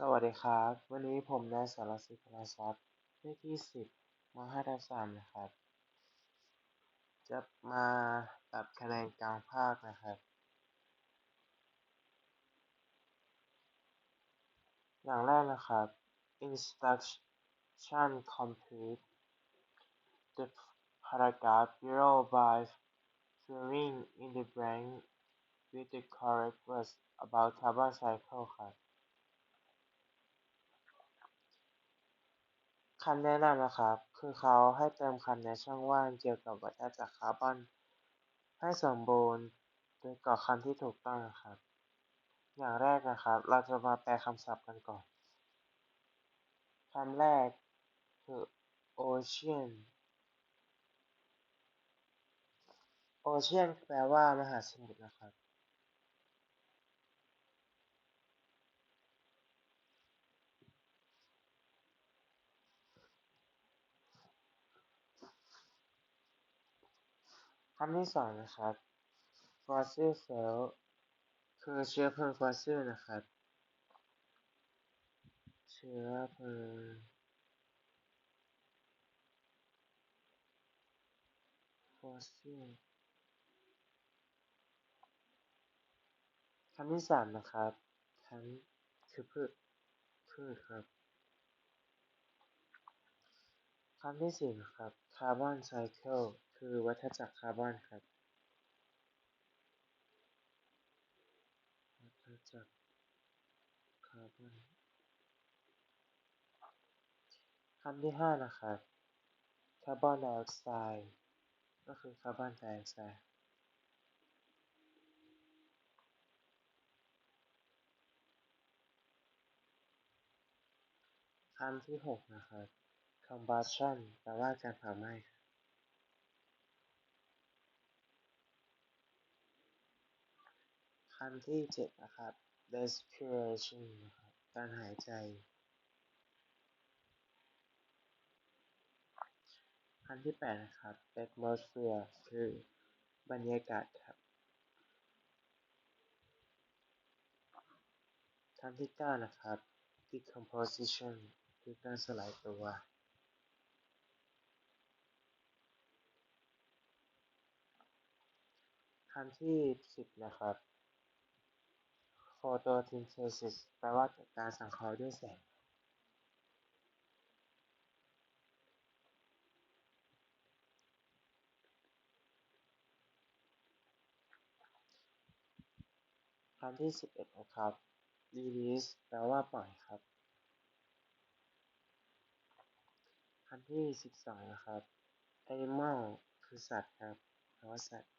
สวัสดีครับ วันนี้ผมนายสารศิษฐ์พลาทรัพย์เลขที่สิบมาห้าทับสามนะครับ จะมาตัดคะแนนกลางภาคนะครับ อย่างแรกนะครับ instruction complete the paragraph below by filling in the blank with the correct words about carbon cycle ครับ คำแนะนำนะครับ คือเขาให้เติมคำในช่องว่างเกี่ยวกับวัฏจักรคาร์บอนให้สมบูรณ์โดยกรอกคำที่ถูกต้องนะครับ อย่างแรกนะครับ เราจะมาแปลคำศัพท์กันก่อนคำแรกคือ ocean ocean แปลว่ามหาสมุทรนะครับำที่สองนะครับ fossil fuel คือเชื้อเพลิงฟอสซิลนะครับ เชื้อเพลิงฟอสซิลคำที่สามนะครับทั้งคือพืชพืชครับคำที่สี่นะครับ carbon cycle คืือวัฏจักรคาร์บอนครับ วัฏจักรคาร์บอนคำที่ห้านะครับ คาร์บอนไดออกไซด์ก็คือคาร์บอนไดออกไซด์คำที่หกนะครับ combustion แปลว่าการเผาไหม้ คำที่เจ็ดนะครับ respiration นะครับ การหายใจ คำที่แปดนะครับ atmosphere คือบรรยากาศครับคำที่เก้านะครับ decomposition คือการสลายตัวคำที่สิบนะครับ photosynthesis แปลว่าการสังเคราะห์ด้วยแสงคำที่สิบเอ็ดนะครับ release แปลว่าปล่อยครับคำที่สิบสองนะครับ animal คือสัตว์ครับแปลว่าสัตว์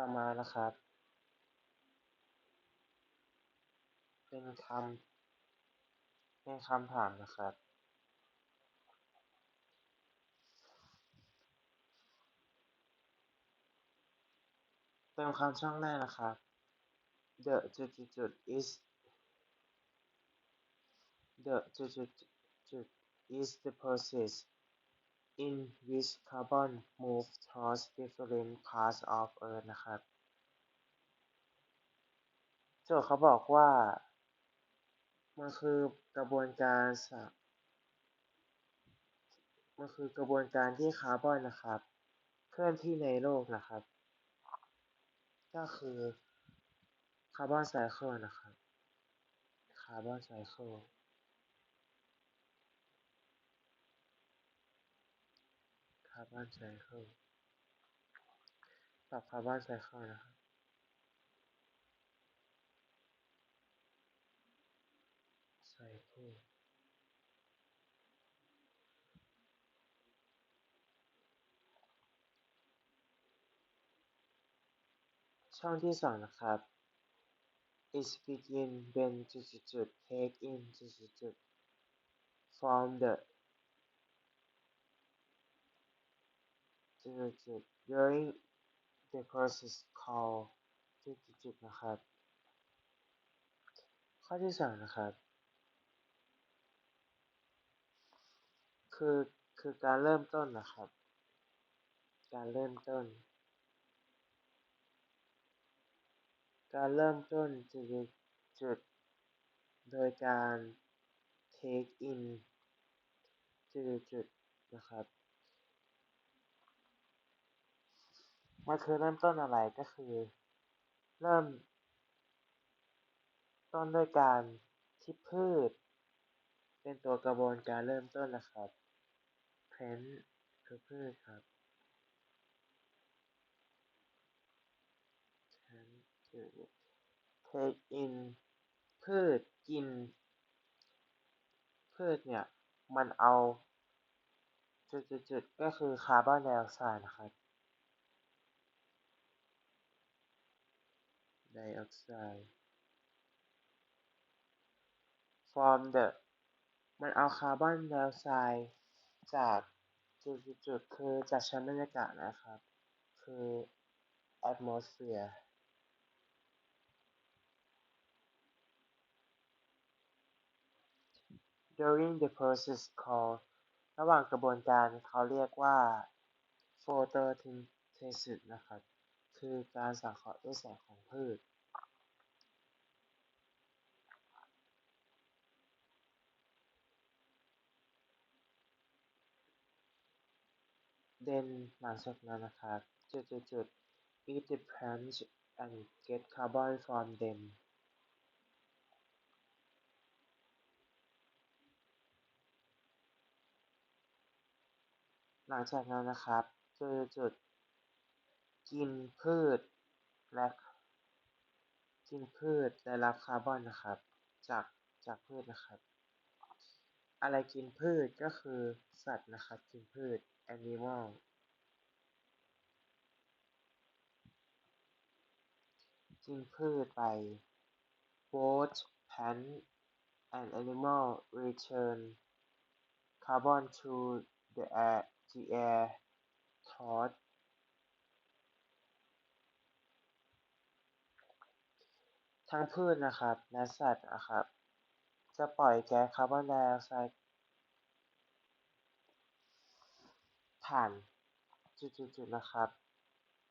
ต่อมานะครับ เป็นคำเป็นคำถามนะครับ เติมคำช่องแรกนะครับ the จุดจุดจุด is the จุดจุดจุด is the process in which carbon move towards different parts of earth นะครับโจทย์เขาบอกว่า มันคือกระบวนการมันคือกระบวนการที่คาร์บอนนะครับ เคลื่อนที่ในโลกนะครับ ก็คือคาร์บอนไซเคิลนะครับคาร์บอนไซเคิลาร์บอนไซเคิลตอบคาร์บอนไซเคิลนะครับไซเคิลช่องที่สองนะครับ is begin when จุดจุดจุด take in จุดจุดจุด from the จุดจุดจุด during the process called จุดจุดนะครับ ข้อที่สองนะครับ คือ คือการเริ่มต้นนะครับ การเริ่มต้น การเริ่มต้นจุดๆโดยการ take in จุดๆนะครับ มันคือเริ่มต้นอะไรก็คือ เริ่ม ต้นด้วยการที่พืช เป็นตัวกระบวนการเริ่มต้นนะครับ plant คือพืชครับ take in พืชกิน พืชเนี่ย มันเอา จุดๆก็คือคาร์บอนไดออกไซด์นะครับ ไดออกไซด์ from the มันเอาคาร์บอนไดออกไซด์จากจุดๆๆคือจากชั้นบรรยากาศนะครับ คือ atmosphere during the process called ระหว่างกระบวนการเขาเรียกว่า photosynthesis นะครับ คือการสังเคราะห์ด้วยแสงของพืช then หลังจากนั้นนะครับจุดๆ eat the plants and get carbon from them หลังจากนั้นนะครับจุดๆ กินพืชและกินพืชได้รับคาร์บอนนะครับ จากจากพืชนะครับ อะไรกินพืชก็คือสัตว์นะครับ กินพืช animal กินพืชไป both plant and animal return carbon to the air the air through ทั้งพืชนะครับ และสัตว์นะครับ จะปล่อยแก๊สคาร์บอนไดออกไซด์ผ่านจุดๆๆนะครับ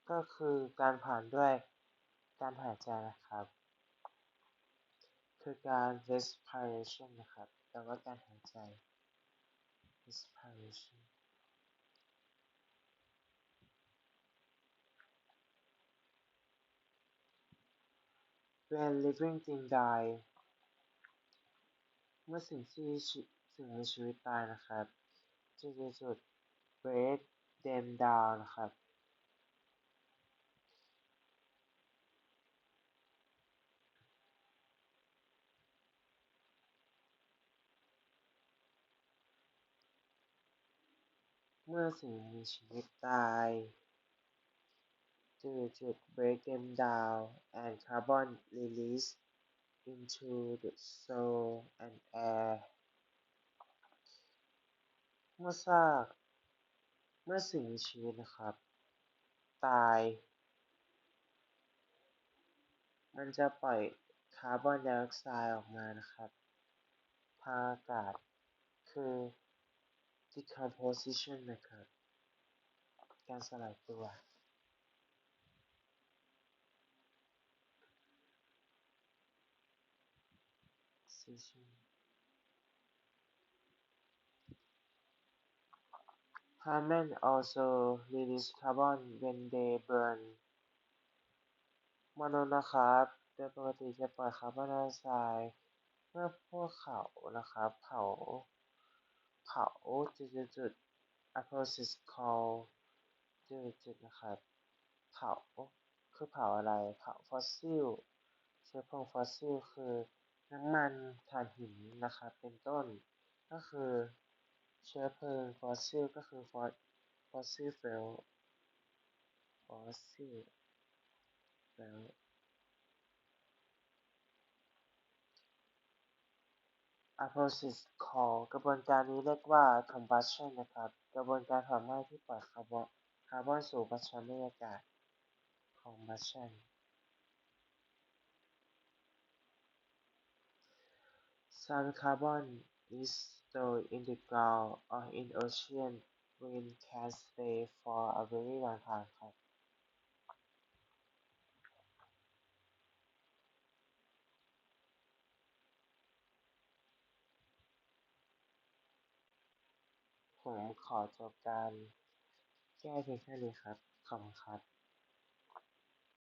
ก็คือการผ่านด้วยการหายใจนะครับ คือการ respiration นะครับแปลว่าการหายใจ respiration when living things die เมื่อสิ่งที่สิ่งมีชีวิตตายนะครับจุด break them down นะครับเมื่อสิ่งมีชีวิตตาย จุดๆ break them down and carbon release into the soil and air เมื่อซากเมื่อสิ่งมีชีวิตนะครับ ตาย มันจะปล่อยคาร์บอนไดออกไซด์ออกมานะครับทางอากาศคือ decomposition นะครับ การสลายตัว Plants also release carbon when they burn มนุษย์นะครับโดยปกติจะปล่อยคาร์บอนไดออกไซด์เมื่อพวกเขานะครับเผาเผาจุดๆ a process called จุดๆนะครับเผาคือเผาอะไรเผาฟอสซิลเชื้อเพลิงฟอสซิลคือ น้ำมันถ่านหินนะครับ เป็นต้น ก็คือเชื้อเพลิงฟอสซิลก็คือ fossil fuel fossil fuel a process called กระบวนการนี้เรียกว่า combustion นะครับ กระบวนการเผาไหม้ที่ปล่อยคาร์บอนคาร์บอนสู่บรรยากาศ combustion Sand carbon is stored in the ground or in oceans where it can stay for a very long time ครับ ผมขอจบการแก้เพียงแค่นี้ครับ ขอบคุณครับ